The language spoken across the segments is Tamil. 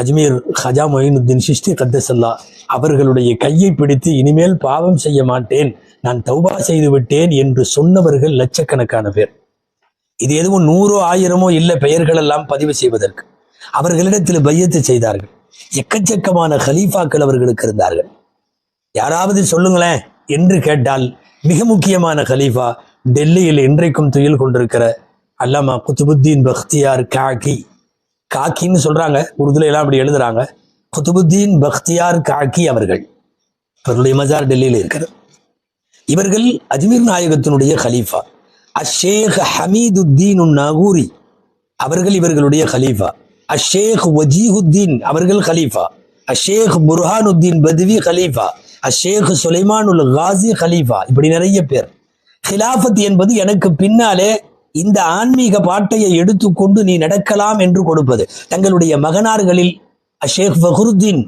அஜ்மீர் ஹஜா மொயினுদ্দিன் சிஷ்டி கத்தசல்லா அவர்களுடைய கையை பிடித்து இனிமேல் பாவம் செய்ய மாட்டேன் நான் தௌபா செய்து விட்டேன் என்று சொன்னவர்கள் லட்சக்கணக்கான பேர். இது எதுவும் நூறோ ஆயிரமோ இல்லை பெயர்கள் எல்லாம் பதிவு செய்வதற்கு. அவர்களிடத்தில் பையத்து செய்தார்கள். எக்கச்சக்கமான ஹலீஃபாக்கள் அவர்களுக்கு இருந்தார்கள். யாராவது சொல்லுங்களேன் என்று கேட்டால் மிக முக்கியமான கலீஃபா டெல்லியில் இன்றைக்கும் துயில் கொண்டிருக்கிற அல்லாமா குத்துபுத்தீன் பக்தியார் காக்கி காக்கின்னு சொல்கிறாங்க உருதுல எல்லாம் அப்படி எழுதுறாங்க. குதுபுத்தீன் பக்தியார் காக்கி அவர்கள். அவர்களுடைய மஜார் டெல்லியில் இருக்கிறது. இவர்கள் அஜ்மீர் நாயகத்தினுடைய கலீஃபா. அஷேக் ஹமீதுத்தீன் நாகூரி அவர்கள் இவர்களுடைய கலீஃபா. அஷேக் வஜீஹுத்தீன் அவர்கள் கலீஃபா. அஷேக் புர்ஹானுத்தீன் பத்வி கலீஃபா. அஷேக் சுலைமான் உல் காசி கலீஃபா. இப்படி நிறைய பேர். ஹிலாஃபத் என்பது எனக்கு பின்னாலே இந்த ஆன்மீக பாட்டையை எடுத்துக்கொண்டு நீ நடக்கலாம் என்று கொடுப்பது. தங்களுடைய மகனார்களில் அஷேக் ஃபஹருத்தீன்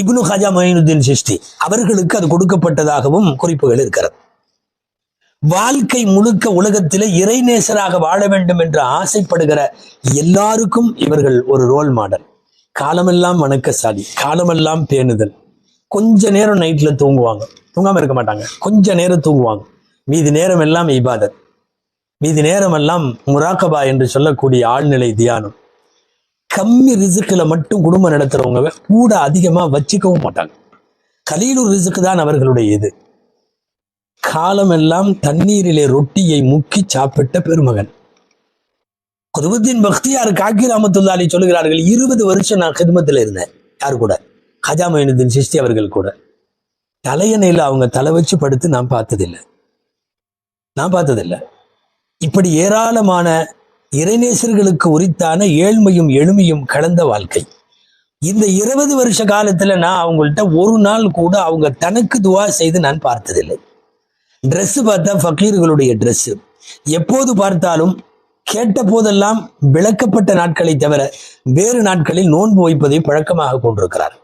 இப்னு ஹஜா மொயினுத்தீன் சிஷ்டி அவர்களுக்கு அது கொடுக்கப்பட்டதாகவும் குறிப்புகள் இருக்கிறது. வாழ்க்கை முழுக்க உலகத்திலே இறைநேசராக வாழ வேண்டும் என்று ஆசைப்படுகிற எல்லாருக்கும் இவர்கள் ஒரு ரோல் மாடல் காலமெல்லாம் வணக்கசாலி காலமெல்லாம் பேணுதல். கொஞ்ச நேரம் நைட்ல தூங்குவாங்க. தூங்காம இருக்க மாட்டாங்க. கொஞ்ச நேரம் தூங்குவாங்க. மீதி நேரம் எல்லாம் இபாதத். மீதி நேரமெல்லாம் முராக்கபா என்று சொல்லக்கூடிய ஆழ்நிலை தியானம். கம்மி ரிசுக்குல மட்டும் குடும்பம் நடத்துறவங்க கூட அதிகமா வச்சுக்கவும் மாட்டாங்க. கலீலூர் ரிசுக்கு தான் அவர்களுடைய இது. காலமெல்லாம் தண்ணீரிலே ரொட்டியை முக்கி சாப்பிட்ட பெருமகன். குதுபுத்தீன் பக்தியார் காக்கி ராமத்துல்லாலி சொல்லுகிறார்கள் இருபது வருஷம் நான் கிதுமத்தில் இருந்தேன். யார் கூட? ஹஜா மொயினுதீன் சிஷ்டி அவர்கள் கூட. தலையணையில அவங்க தலை வச்சு படுத்து நான் பார்த்ததில்லை. நான் பார்த்ததில்லை. இப்படி ஏராளமான இறைநேசர்களுக்கு உரித்தான ஏழ்மையும் எளிமையும் கலந்த வாழ்க்கை. இந்த இருபது வருஷ காலத்துல நான் அவங்கள்ட்ட ஒரு நாள் கூட அவங்க தனக்கு துவா செய்து நான் பார்த்ததில்லை. ட்ரெஸ் பார்த்தா ஃபக்கீர்களுடைய ட்ரெஸ் எப்போது பார்த்தாலும் கேட்ட போதெல்லாம் விளக்கப்பட்ட நாட்களை தவிர வேறு நாட்களில் நோன்பு வைப்பதை பழக்கமாக கொண்டிருக்கிறார்.